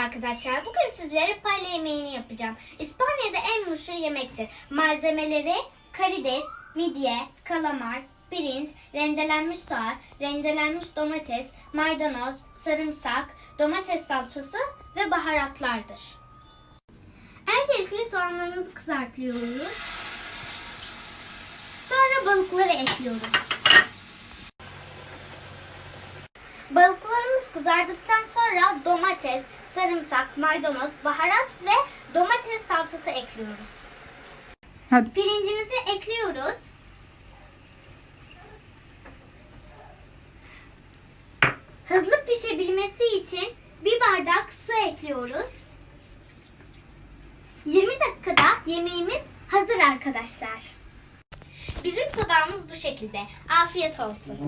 arkadaşlar. Bugün sizlere paella yemeğini yapacağım. İspanya'da en meşhur yemektir. Malzemeleri karides, midye, kalamar, pirinç, rendelenmiş soğan, rendelenmiş domates, maydanoz, sarımsak, domates salçası ve baharatlardır. Öncelikle soğanlarımızı kızartıyoruz. Sonra balıkları ekliyoruz. Balıklarımız kızardıktan sonra domates, sarımsak, maydanoz, baharat ve domates salçası ekliyoruz. Hadi. Pirincimizi ekliyoruz. Hızlı pişebilmesi için bir bardak su ekliyoruz. 20 dakikada yemeğimiz hazır arkadaşlar. Bizim tabağımız bu şekilde. Afiyet olsun.